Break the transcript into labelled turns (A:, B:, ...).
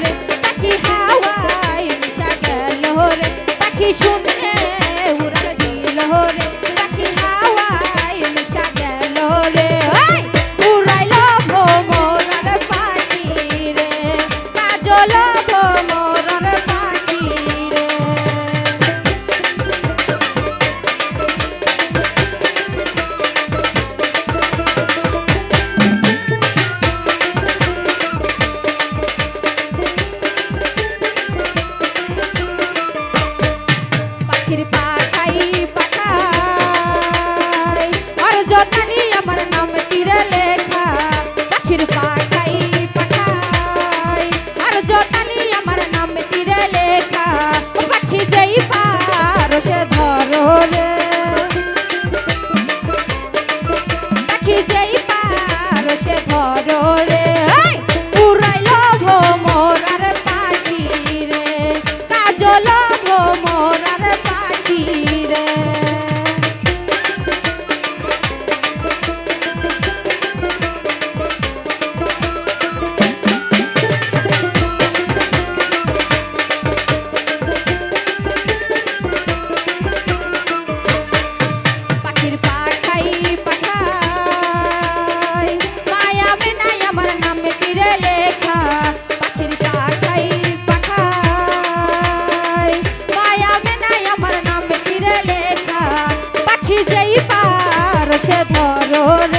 A: রে পাখি হাওয়ায় মিশা গেল রে পাখি শুনে ধরো